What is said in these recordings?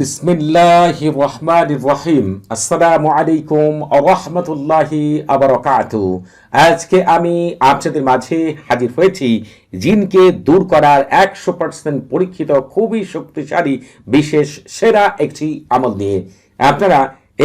বিসমিল্লাহ রহমান রহিম আসসালামু আলাইকুম রহমতুল্লাহি আবরকাত আজকে আমি আপনাদের মাঝে হাজির হয়েছি জিনকে দূর করার একশো পার্সেন্ট পরীক্ষিত, খুবই শক্তিশালী, বিশেষ, সেরা একটি আমল নিয়ে। আপনারা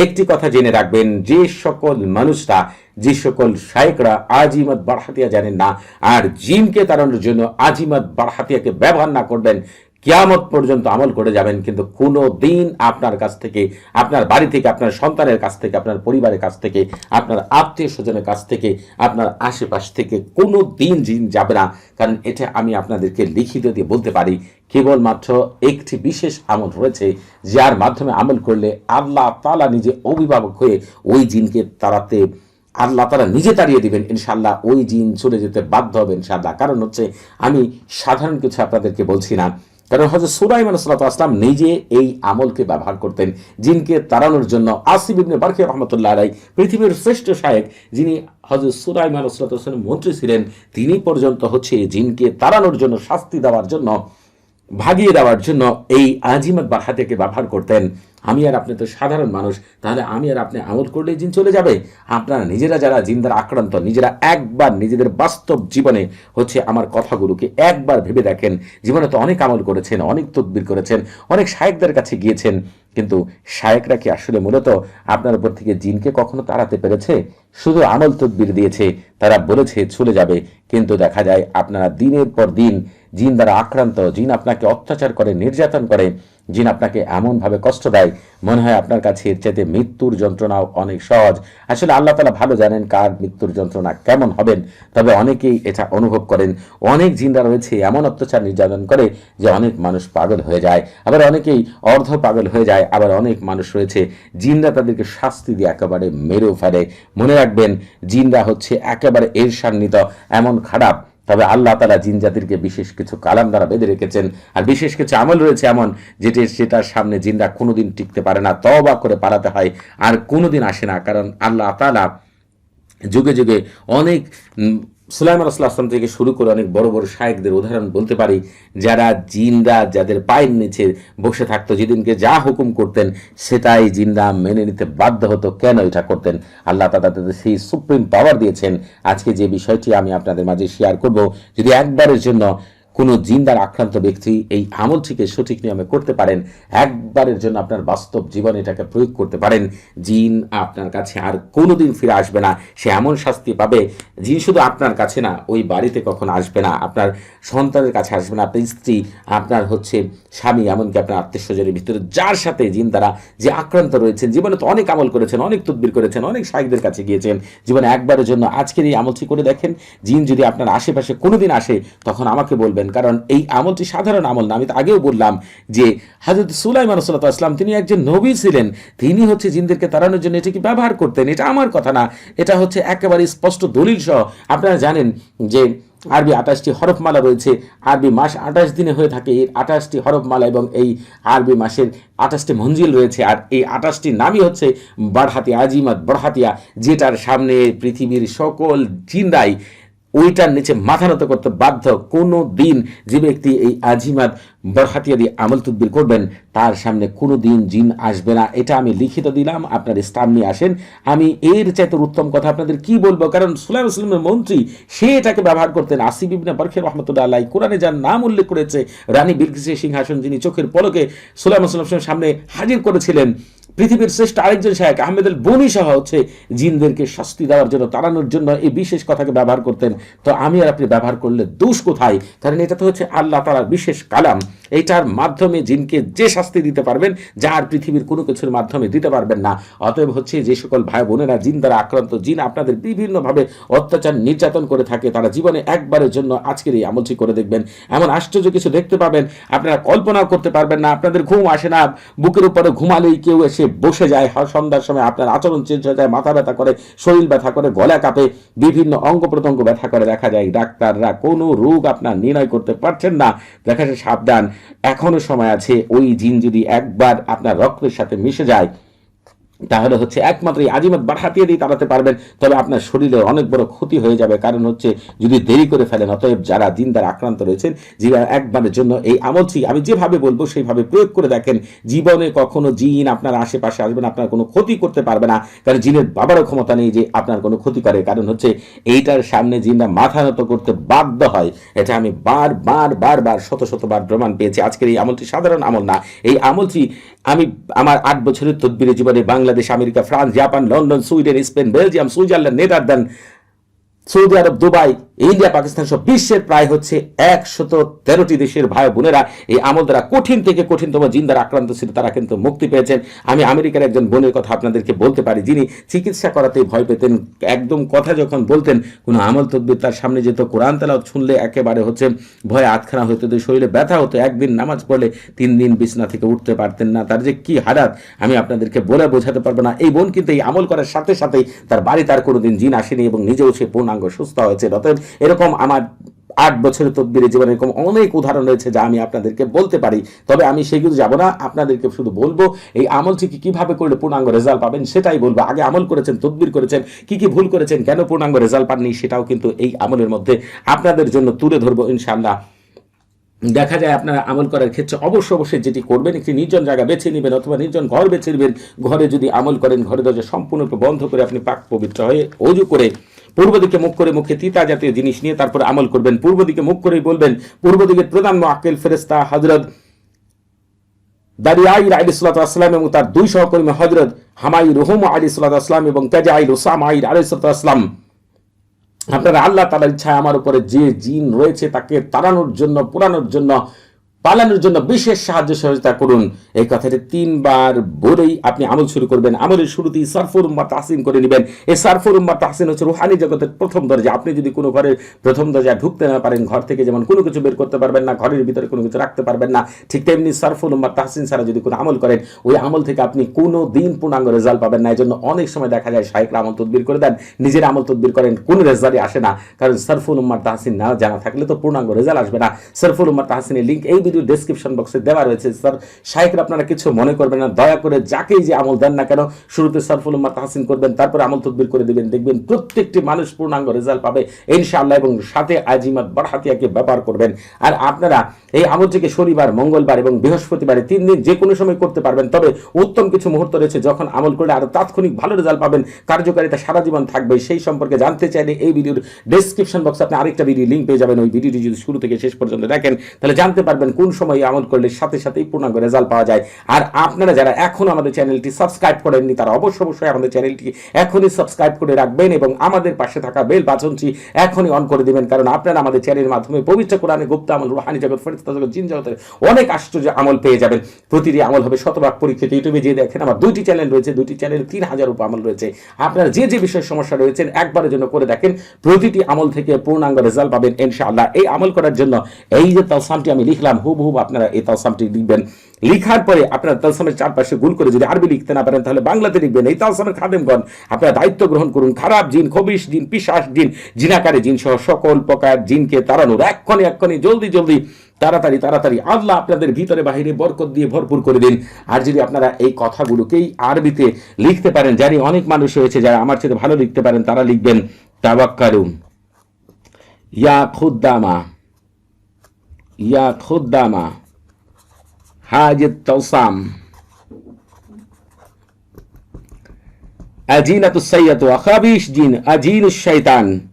একটি কথা জেনে রাখবেন, যে সকল মানুষরা, যে সকল শায়করা আজিমত বারহাতিয়া জানেন না, আর জিনকে তাড়ানোর জন্য আজিমত বারহাতিয়াকে ব্যবহার না করবেন কিয়ামত পর্যন্ত আমল করে যাবেন, কিন্তু কোনো দিন আপনার কাছ থেকে, আপনার বাড়ি থেকে, আপনার সন্তানের কাছ থেকে, আপনার পরিবারের কাছ থেকে, আপনার আত্মীয় স্বজনের কাছ থেকে, আপনার আশেপাশ থেকে কোনো দিন জিন যাবে না। কারণ এটা আমি আপনাদেরকে লিখিত দিয়ে বলতে পারি, কেবলমাত্র একটি বিশেষ আমল রয়েছে, যার মাধ্যমে আমল করলে আল্লাহ তালা নিজে অভিভাবক হয়ে ওই জিনকে তাড়াতে, আল্লাহ তারা নিজে তাড়িয়ে দিবেন ইনশাল্লাহ ওই জিন চলে যেতে বাধ্য হবে ইনশাল্লাহ কারণ হচ্ছে, আমি সাধারণ কিছু আপনাদেরকে বলছি না কারণ হজরত সুলাইমান সাল্লাহ আসলাম নিজে এই আমলকে ব্যবহার করতেন, জিনকে তাড়ানোর জন্য আসিফ ইবনে বারকি রহমতুল্লাহ আলাই পৃথিবীর শ্রেষ্ঠ শায়েক, যিনি হজরত সুলাইমান আসলামের মন্ত্রী ছিলেন, তিনি পর্যন্ত হচ্ছে জিনকে তাড়ানোর জন্য শাস্তি দেওয়ার জন্য, ভাগিয়ে দেওয়ার জন্য এই আজিমত বাহাতেকে ব্যবহার করতেন। আমি আর আপনি তো সাধারণ মানুষ, তাহলে আমি আর আপনি আমল করলে জিন চলে যাবে? আপনারা নিজেরা যারা জিন আক্রান্ত, নিজেরা একবার নিজেদের বাস্তব জীবনে হচ্ছে আমার কথাগুলোকে একবার ভেবে দেখেন। জীবনে তো অনেক আমল করেছেন, অনেক তদবির করেছেন, অনেক শায়েকদের কাছে গিয়েছেন, কিন্তু শায়েকরা কি আসলে মূলত আপনার উপর থেকে জিনকে কখনো তাড়াতে পেরেছে? শুধু আমল তদবির দিয়েছে, তারা বলেছে চলে যাবে, কিন্তু দেখা যায় আপনারা দিনের পর দিন জিন দ্বারা আক্রান্ত, জিন আপনাকে অত্যাচার করে, নির্যাতন করে, জিন আপনাকে এমনভাবে কষ্ট দেয়, মনে হয় আপনার কাছে এর চাইতে মৃত্যুর যন্ত্রণাও অনেক সহজ। আসলে আল্লাহ তালা ভালো জানেন কার মৃত্যুর যন্ত্রণা কেমন হবেন, তবে অনেকেই এটা অনুভব করেন। অনেক জিনরা রয়েছে এমন অত্যাচার নির্যাতন করে যে অনেক মানুষ পাগল হয়ে যায়, আবার অনেকেই অর্ধ পাগল হয়ে যায়, আবার অনেক মানুষ রয়েছে জিনরা তাদেরকে শাস্তি দিয়ে একেবারে মেরেও ফেলে। মনে রাখবেন, জিনরা হচ্ছে একেবারে এর সান্নিত এমন খারাপ তবে আল্লাহ তালা জিন জাতিরকে বিশেষ কিছু কালাম দ্বারা বেঁধে রেখেছেন। আর বিশেষ কিছু আমল রয়েছে এমন, যেটি সেটার সামনে জিনরা কোনোদিন টিকতে পারে না তবা করে পালাতে হয়, আর কোনোদিন আসে না। কারণ আল্লাহ তালা যুগে যুগে অনেক সুলাইমান আসলাম থেকে শুরু করে অনেক বড় বড় শায়েকদের উদাহরণ বলতে পারি, যারা জিন্দা, যাদের পায়ের নিচে বসে থাকতো, যেদিনকে যা হুকুম করতেন সেটাই জিন্দা মেনে নিতে বাধ্য হতো, কেন এটা করতেন? আল্লাহ তালা তাদের সেই সুপ্রিম পাওয়ার দিয়েছেন। আজকে যে বিষয়টি আমি আপনাদের মাঝে শেয়ার করব, যদি একবারের জন্য কোনো জিন্দার আক্রান্ত ব্যক্তি এই আমলটিকে সঠিক নিয়মে করতে পারেন, একবারের জন্য আপনার বাস্তব জীবনে এটাকে প্রয়োগ করতে পারেন। জিন আপনার কাছে আর কোনোদিন ফিরে আসবে না, সে এমন শাস্তি পাবে, জিন শুধু আপনার কাছে না, ওই বাড়িতে কখনো আসবে না। আপনার সন্তানের কাছে আসবে না, আপনার স্ত্রী, আপনার হচ্ছে স্বামী, এমনকি আপনার আত্মীয় স্বজনের ভিতরে, যার সাথে জিন দ্বারা যে আক্রান্ত রয়েছেন, জীবনে তো অনেক আমল করেছেন, অনেক তদবির করেছেন, অনেক শাহিকদের কাছে গিয়েছেন, জীবনে একবারের জন্য আজকের এই আমলটি করে দেখেন। জিন যদি আপনার আশেপাশে কোনোদিন আসে, তখন আমাকে বলবেন কারণ এই আমলটি সাধারণ আমল না। আমি তো আগেও বললাম যে হাজরত সুলাইমান সাল্লাহ আসলাম তিনি একজন নবী ছিলেন। তিনি হচ্ছে জিনদেরকে তাড়ানোর জন্য এটাকে ব্যবহার করতেন? এটা আমার কথা না। এটা হচ্ছে একেবারে স্পষ্ট দলিল সহ। আপনারা জানেন যে আরবি আঠাশটি হরফমালা রয়েছে। আরবি মাস আঠাশ দিনে হয়ে থাকে। এই আঠাশটি হরফমালা এবং এই আরবি মাসের আঠাশটি মঞ্জিল রয়েছে। আর এই আঠাশটি নামই হচ্ছে বারহাতিয়া, আজিমাত বরহাতিয়া, যেটার সামনে পৃথিবীর সকল জিনরাই ওইটার নিচে মাথা নত করতে বাধ্য কোনো দিন যে ব্যক্তি এই আজিমাত দিয়ে আমল তুদ্বির করবেন, তার সামনে কোনো দিন জিন আসবে না। এটা আমি লিখিত দিলাম, আপনার ইসলাম নিয়ে আসেন। আমি এর চাইতে উত্তম কথা আপনাদের কি বলব? কারণ সুলাইম ইসলামের মন্ত্রী, সে এটাকে ব্যবহার করতেন। আসিব ইবনে বরখের রহমতুল্লাহ আল্লাহ কোরআনে যার নাম উল্লেখ করেছে, রানী বিলকিসের সিংহাসন যিনি চোখের পলকে সুলাইম ইসলামের সামনে হাজির করেছিলেন পৃথিবীর শ্রেষ্ঠ আরেকজন শাহেক আহমেদ আল বনি সহ হচ্ছে জিনদেরকে শাস্তি দেওয়ার জন্য তাড়ানোর জন্য এই বিশেষ কথাকে ব্যবহার করতেন। তো আমি আর আপনি ব্যবহার করলে দোষ কোথায়? কারণ এটা তো হচ্ছে আল্লাহ তালার বিশেষ কালাম। এইটার মাধ্যমে জিনকে যে শাস্তি দিতে পারবেন, যা আর পৃথিবীর কোনো কিছুর মাধ্যমে দিতে পারবেন না। অতএব হচ্ছে যে সকল ভাই বোনেরা, জিন দ্বারা আক্রান্ত, জিন আপনাদের বিভিন্নভাবে অত্যাচার, নির্যাতন করে থাকে, তারা জীবনে একবারের জন্য আজকের এই আমলটি করে দেখবেন। এমন আশ্চর্য কিছু দেখতে পাবেন। আপনারা কল্পনাও করতে পারবেন না, আপনাদের ঘুম আসে না, বুকের উপরে ঘুমালেই কেউ এসে বসে যায় হয় সন্ধ্যার সময় আপনার আচরণ চেঞ্জ হয়ে যায়, মাথা ব্যথা করে, শরীর ব্যথা করে, গলা কাঁপে, বিভিন্ন অঙ্গ প্রত্যঙ্গ ব্যথা করে দেখা যায়, ডাক্তাররা কোনো রোগ আপনার নির্ণয় করতে পারছেন না। দেখা যায় সাবধান এখনও সময় আছে, ওই জিন যদি একবার আপনার রক্তের সাথে মিশে যায়। তাহলে হচ্ছে একমাত্র এই আজিমত বাড়াতিয়ে দিয়ে তাড়াতে পারবেন, তবে আপনার শরীরে অনেক বড় ক্ষতি হয়ে যাবে। কারণ হচ্ছে যদি দেরি করে ফেলেন, অতএব যারা দিন দ্বারা আক্রান্ত রয়েছেন যারা একবারের জন্য এই আমলটি আমি যেভাবে বলব, সেইভাবে প্রয়োগ করে দেখেন, জীবনে কখনো জিন আপনার আশেপাশে আসবেন আপনার কোনো ক্ষতি করতে পারবে না। কারণ জিনের বাবারও ক্ষমতা নেই যে আপনার কোনো ক্ষতি করে। কারণ হচ্ছে এইটার সামনে জিনরা মাথা নত করতে বাধ্য হয়। এটা আমি বার বার বার বার, শত শতবার প্রমাণ পেয়েছি। আজকের এই আমলটি সাধারণ আমল না। এই আমলটি আমি আমার আট বছরের তদবিরে জীবনে Bangladesh America France Japan London Sweden Spain Belgium Switzerland Netherland Saudi আরব দুবাই ইন্ডিয়া, পাকিস্তান সব বিশ্বের প্রায় হচ্ছে একশত তেরোটি দেশের ভাই বোনেরা এই আমল দ্বারা কঠিন থেকে কঠিনতম জিন দ্বারা আক্রান্ত ছিল, তারা কিন্তু মুক্তি পেয়েছেন। আমি আমেরিকার একজন বোনের কথা আপনাদেরকে বলতে পারি, যিনি চিকিৎসা করাতে ভয় পেতেন, একদম কথা যখন বলতেন, কোনো আমল তদ্বির তার সামনে যেত, কোরআন তালাও শুনলে একেবারে হচ্ছে ভয়ে আতখানা হতো শরীরে ব্যথা হতো, একদিন নামাজ পড়লে তিন দিন বিছনা থেকে উঠতে পারতেন না, তার যে কি হারাত, আমি আপনাদেরকে বলে বোঝাতে পারব না। এই বোন কিন্তু এই আমল করার সাথে সাথেই তার বাড়ি তার কোনোদিন জিন আসেনি এবং নিজেও সে পূর্ণাঙ্গ সুস্থ হয়েছে, অতএব এরকম আমার আট বছরের তদবিরে জীবনে এরকম অনেক উদাহরণ রয়েছে যা আমি আপনাদেরকে বলতে পারি। তবে আমি সেগুলো যাব না, আপনাদেরকে শুধু বলব, এই আমলটি কি কীভাবে করলে পূর্ণাঙ্গ রেজাল্ট পাবেন সেটাই বলব। আগে আমল করেছেন, তদবির করেছেন, কি কি ভুল করেছেন, কেন পূর্ণাঙ্গ রেজাল্ট পাননি সেটাও কিন্তু এই আমলের মধ্যে আপনাদের জন্য তুলে ধরবো ইনশাআল্লাহ। দেখা যায় আপনারা আমল করার ক্ষেত্রে অবশ্য অবশ্যই যেটি করবেন, একটি নির্জন জায়গা বেছে নেবেন অথবা নির্জন ঘর বেছে নেবেন। ঘরে যদি আমল করেন, ঘরে দরজা সম্পূর্ণরূপে বন্ধ করে আপনি পাক পবিত্র হয়ে অজু করে পূর্ব দিকে মুখ করে মুখে তিতা জাতীয় জিনিস নিয়ে তারপর আমল করবেন। পূর্ব দিকে মুখ করেই বলবেন, পূর্ব দিকের প্রধান আকেল ফেরেস্তা হজরত দারিয়াইর আলী সাল্লাম এবং তার দুই সহকর্মী হজরত হামাই রুহম আলী সাল্লাম এবং তেজাইল ওসাম আইর আলী সাল্লাম আপনারা আল্লাহ তালার ইচ্ছায় আমার উপরে যে জিন রয়েছে তাকে তাড়ানোর জন্য পুরানোর জন্য পালানোর জন্য বিশেষ সাহায্য সহযোগিতা করুন। এই কথাটি তিনবার বলেই আপনি আমল শুরু করবেন। আমলের শুরুতেই সারফুর উম্মা তাহসিন করে নেবেন। এই সারফুর উম্মা তাহসিন হচ্ছে রুহানি জগতের প্রথম দরজা। আপনি যদি কোনো ঘরের প্রথম দরজায় ঢুকতে না পারেন, ঘর থেকে যেমন কোনো কিছু বের করতে পারবেন না, ঘরের ভিতরে কোনো কিছু রাখতে পারবেন না, ঠিক তেমনি সারফুল উম্মা তাহসিন ছাড়া যদি কোনো আমল করেন, ওই আমল থেকে আপনি কোনো দিন পূর্ণাঙ্গ রেজাল্ট পাবেন না। এই জন্য অনেক সময় দেখা যায় শাহেকরা আমল তদবির করে দেন, নিজের আমল তদবির করেন, কোনো রেজাল্টই আসে না। কারণ সারফুল উম্মার তাহসিন না জানা থাকলে তো পূর্ণাঙ্গ রেজাল্ট আসবে না। সারফুল উম্মার তাহসিনের লিঙ্ক এই ভিডিও ডেসক্রিপশন বক্সে দেওয়া রয়েছে। স্যার শাহেকরা আপনারা কিছু মনে করবেন না, দয়া করে যাকেই যে আমল দেন না কেন, শুরুতে সারফুল উম্মার তাহসিন করবেন, তারপরে আমল তদবির করে দেবেন। দেখবেন প্রত্যেকটি মানুষ পূর্ণাঙ্গ রেজাল্ট পাবে, ইনশাআল্লাহ, এবং সাথে আজিমাত বারহাতিয়াকে ব্যবহার করবেন। আর আপনারা এই আমলটিকে শনিবার, মঙ্গলবার এবং বৃহস্পতিবারে তিন দিন যে কোনো সময় করতে পারবেন। তবে উত্তম কিছু মুহূর্ত রয়েছে, যখন আমল করলে আরও তাৎক্ষণিক ভালো রেজাল্ট পাবেন, কার্যকারিতা সারা জীবন থাকবে। সেই সম্পর্কে জানতে চাইলে এই ভিডিওর ডেসক্রিপশন বক্সে আপনি আরেকটা ভিডিও লিঙ্ক পেয়ে যাবেন। ওই ভিডিওটি যদি শুরু থেকে শেষ পর্যন্ত দেখেন, তাহলে জানতে পারবেন কোন সময় আমল করলে সাথে সাথেই পূর্ণাঙ্গ রেজাল্ট পাওয়া যায়। আর আপনারা যারা এখন আমাদের চ্যানেলটি সাবস্ক্রাইব করেননি, তারা অবশ্য অবশ্যই আমাদের চ্যানেলটি এখনই সাবস্ক্রাইব করে রাখবেন এবং আমাদের পাশে থাকা বেল বাচনটি এখনই অন করে দিবেন। কারণ আপনারা আমাদের চ্যানেলের মাধ্যমে পবিত্র কোরআনে গুপ্ত আমল, রুহানি জগৎ ফরিস্তা জগৎ, জিন জগতের অনেক আশ্চর্য আমল পেয়ে যাবেন। প্রতিটি আমল হবে শতভাগ পরীক্ষিত। ইউটিউবে যে দেখেন, আমার দুইটি চ্যানেল রয়েছে, দুইটি চ্যানেল তিন হাজার উপ আমল রয়েছে। আপনারা যে যে বিষয়ে সমস্যা রয়েছেন, একবারের জন্য করে দেখেন, প্রতিটি আমল থেকে পূর্ণাঙ্গ রেজাল্ট পাবেন ইনশাআল্লাহ। এই আমল করার জন্য এই যে তালসামটি আমি লিখলাম হুবহুব আপনারা এই তালসামটি লিখবেন। লিখার পরে আপনার তালসামের চারপাশে গুল করে যদি আরবি লিখতে না পারেন, তাহলে বাংলাতে লিখবেন। এই তালসামের খাদেমগণ আপনারা দায়িত্ব গ্রহণ করুন। খারাপ জিন, খবিশ জিন পিসাস জিন, জিনাকারী জিন সহ সকল প্রকার জিনকে তাড়ানোর এক্ষণে এক্ষণে জলদি জলদি, তাড়াতাড়ি তাড়াতাড়ি আল্লাহ আপনাদের ভিতরে বাহিরে বরকত দিয়ে ভরপুর করে দিন। আর যদি আপনারা এই কথাগুলোকেই আরবিতে লিখতে পারেন, জানি অনেক মানুষ হয়েছে যারা আমার সাথে ভালো লিখতে পারেন, তারা লিখবেন তাবাক্কালু ইয়া খুদ্দামা। يا خدامة حاجة توصام. أجينة السيئة وخبيش جين أجين الشيطان.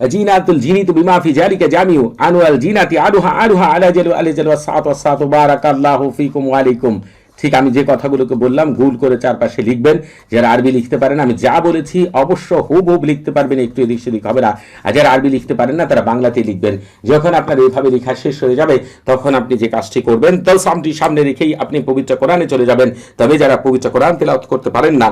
أجينة الجين بما في ذلك جامع عنو الجينة عدوها عدوها على جل وعلى جل والصعات والصعات بارك الله فيكم وعليكم. ঠিক আমি যে কথাগুলোকে বললাম, ভুল করে চারপাশে লিখবেন। যারা আরবি লিখতে পারেন আমি যা বলেছি অবশ্য হুব হুব লিখতে পারবেন, একটু এদিক সেদিক হবে না। আর যারা আরবি লিখতে পারেন না, তারা বাংলাতে লিখবেন। যখন আপনার এইভাবে লেখা শেষ হয়ে যাবে, তখন আপনি যে কাজটি করবেন তার সামটি সামনে রেখেই আপনি পবিত্র কোরআনে চলে যাবেন। তবে যারা পবিত্র কোরআন তেলাওয়াত করতে পারেন না,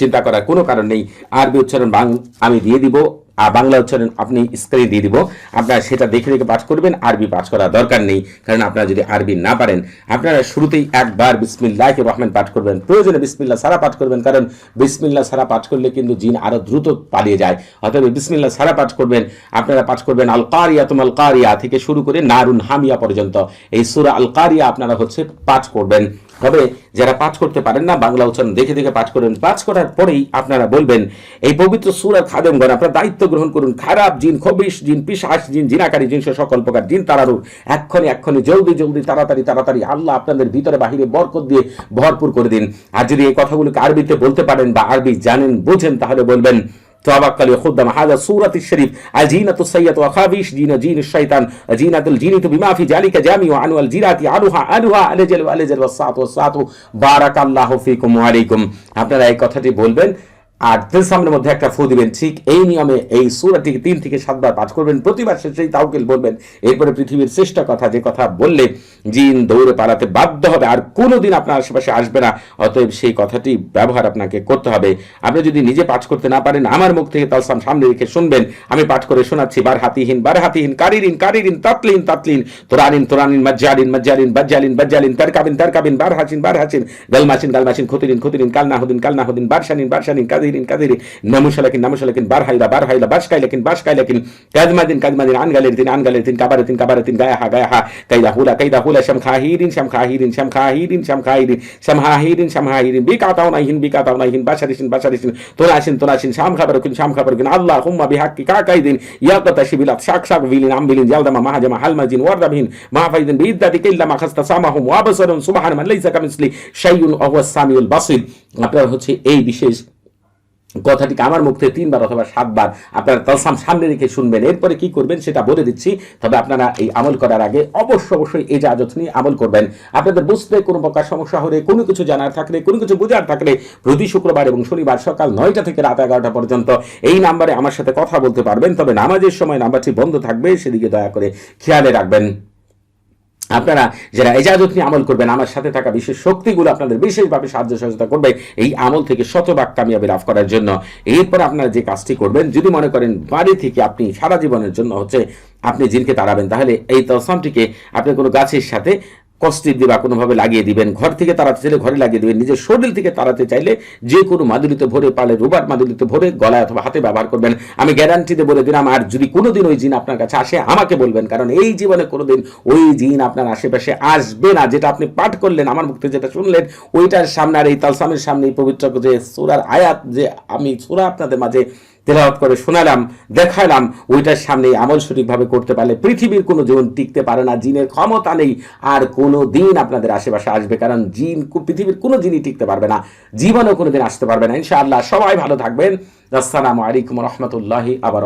চিন্তা করার কোনো কারণ নেই। আরবি উচ্চারণ বাং আমি দিয়ে দিব। বাংলা উচ্চারণ আপনি স্ক্রিনে দিয়ে দিব। আপনারা সেটা দেখে দেখে পাঠ করবেন, আরবি পাঠ করার দরকার নেই, কারণ আপনারা যদি আরবি না পারেন, আপনারা শুরুতেই একবার বিসমিল্লাহ রহমান পাঠ করবেন। প্রয়োজনে বিসমিল্লা সারা পাঠ করবেন, কারণ বিসমিল্লা সারা পাঠ করলে কিন্তু জিন আরও দ্রুত পালিয়ে যায়। অতএব বিসমিল্লা সারা পাঠ করবেন, আপনারা পাঠ করবেন আল কারিয়া তুম আল কারিয়া থেকে শুরু করে নারুন হামিয়া পর্যন্ত। এই সুরা আল কারিয়া আপনারা হচ্ছে পাঠ করবেন। তবে যারা পাঠ করতে পারেন না, বাংলা উচ্চারণ দেখে দেখে পাঠ করেন। পাঠ করার পরেই আপনারা বলবেন, এই পবিত্র সুরার খাদেমগণ আপনারা দায়িত্ব গ্রহণ করুন। খারাপ জিন, খবিশ জিন পিসাস জিন, জিনাকারী জিন সকল প্রকার জিন তারারু এক্ষণে এক্ষণে, জলদি জলদি, তাড়াতাড়ি তাড়াতাড়ি আল্লাহ আপনাদের ভিতরে বাহিরে বরকত দিয়ে ভরপুর করে দিন। আর যদি এই কথাগুলোকে আরবিতে বলতে পারেন বা আরবি জানেন, বোঝেন, তাহলে বলবেন توكل يخدم هذا سورة الشريف الجينة السيئة وخابيش جين جين الشيطان جينة الجينة بما في ذلك جامع عنه الجيرات عنها عنها الجل والجل والساعة والساعة بارك الله فيكم وعليكم আপনারা এই কথাটি বলবেন আর তেলসামের মধ্যে একটা ফু দিবেন। ঠিক এই নিয়মে এই সুরাটিকে তিন থেকে সাতবার পাঠ করবেন। প্রতিবার শেষেই তাওকিল বলবেন। এরপরে পৃথিবীর শ্রেষ্ঠ কথা যে কথা বললে জিন দৌড়ে পালাতে বাধ্য হবে। আর কোনোদিন আপনার আশেপাশে আসবে না। অতএব সেই কথাটি ব্যবহার আপনাকে করতে হবে। আপনি যদি নিজে পাঠ করতে না পারেন, আমার মুখ থেকে তালসাম সামনে রেখে শুনবেন। আমি পাঠ করে শোনাচ্ছি, বার হাতিহীন বার হাতিহীন, কারিরিন কারিরিন, তাতলিন তাতলিন, তোরানিন তোরানিন মজ্জারিন মজ্জারিন বজ্জালিন বজ্জালিন, তারকাবিন তারকাবিন বার হাসিন বার হাসিন গালমাসিন গালমাসিন, খুতিরিন খুতিরিন কালনাহুদিন কালনাহুদিন বারশানিন বারশানিন কাদিরিন কাদিরিন নামুশালাকিন নামুশালাকিন বার হাইলা বার হাইলা বাসকাইলাকিন বাসকাইলাকিন কাদমাদিন কাদমাদিন আনগালেরিন আনগালেরিন কাবারাতিন কাবারাতিন গায়াহা গায়াহা কাইদা হুলা কাইদা হুলা শামখাহিরিন শামখাহিরিন শামখাহিরিন শামখাহিরিন শামহাহিরিন শামহাহিরিন বিকাতাউনাহিন বিকাতাউনাহিন বাশারিসিন বাশারিসিন তোলাসিন তোলাসিন শাম খাবারকিন শাম খাবারকিন আল্লাহ হুম্মা বিহাক্কি কাকাইদিন ইয়াকাতা শিবিলাত শাক শাক বিলিন আমবিলিন জালদামা মাহাজামা হালমাজিন ওয়ারদাবিন মাহফাইদিন বিদ্যাতি কিল্লা মাখাস্তা সামাহুম ওয়াবসারুন সুবহান মান লাইসা কামিসলি শাইউন ওয়া হুয়াস সামিউল বাসির আপনার হচ্ছে এই বিশেষ কথাটিকে আমার মুখ থেকে তিনবার অথবা সাতবার আপনারা তালসাম সামনে রেখে শুনবেন। এরপরে কি করবেন সেটা বলে দিচ্ছি। তবে আপনারা এই আমল করার আগে অবশ্য অবশ্যই এই জাজত নিয়ে আমল করবেন। আপনাদের বুঝতে কোনো প্রকার সমস্যা হলে, কোনো কিছু জানার থাকলে, কোনো কিছু বোঝার থাকলে প্রতি শুক্রবার এবং শনিবার সকাল নয়টা থেকে রাত এগারোটা পর্যন্ত এই নাম্বারে আমার সাথে কথা বলতে পারবেন। তবে নামাজের সময় নাম্বারটি বন্ধ থাকবে, সেদিকে দয়া করে খেয়ালে রাখবেন। আপনারা যারা এজাজত নিয়ে আমল করবেন, আমার সাথে থাকা বিশেষ শক্তিগুলো আপনাদের বিশেষভাবে সাহায্য সহযোগিতা করবে এই আমল থেকে শতভাগ কামিয়াবি লাভ করার জন্য। এরপর আপনারা যে কাজটি করবেন, যদি মনে করেন বাড়ি থেকে আপনি সারা জীবনের জন্য হচ্ছে আপনি জিনকে তাড়াবেন, তাহলে এই তলসামটিকে আপনি কোনো গাছের সাথে কষ্টিপ দিয়ে বা কোনোভাবে লাগিয়ে দিবেন, ঘর থেকে তাড়াতে চাইলে ঘরে লাগিয়ে দিবেন, নিজের শরীর থেকে তাড়াতে চাইলে যে কোনো মাদুলিতে ভরে পালে, রোবার মাদুলিতে ভরে গলায় অথবা হাতে ব্যবহার করবেন। আমি গ্যারান্টিতে বলে দিলাম, আর যদি কোনোদিন ওই জিন আপনার কাছে আসে, আমাকে বলবেন, কারণ এই জীবনে কোনোদিন ওই জিন আপনার আশেপাশে আসবে না। যেটা আপনি পাঠ করলেন, আমার মুখ যেটা শুনলেন, ওইটার সামনে আর এই তালসামের সামনে এই পবিত্র যে সোরার আয়াত, যে আমি সোরা আপনাদের মাঝে তেলাওয়াত করে শোনালাম, দেখালাম, ওইটার সামনে আমল সঠিকভাবে করতে পারলে পৃথিবীর কোনো জীবন টিকতে পারে না, জিনের ক্ষমতা নেই, আর কোনো দিন আপনাদের আশেপাশে আসবে, কারণ জিন পৃথিবীর কোনো জিনই টিকতে পারবে না, জীবনও কোনো দিন আসতে পারবে না। ইনশাআল্লাহ, সবাই ভালো থাকবেন। আসসালামু আলাইকুম রহমতুল্লাহি আবার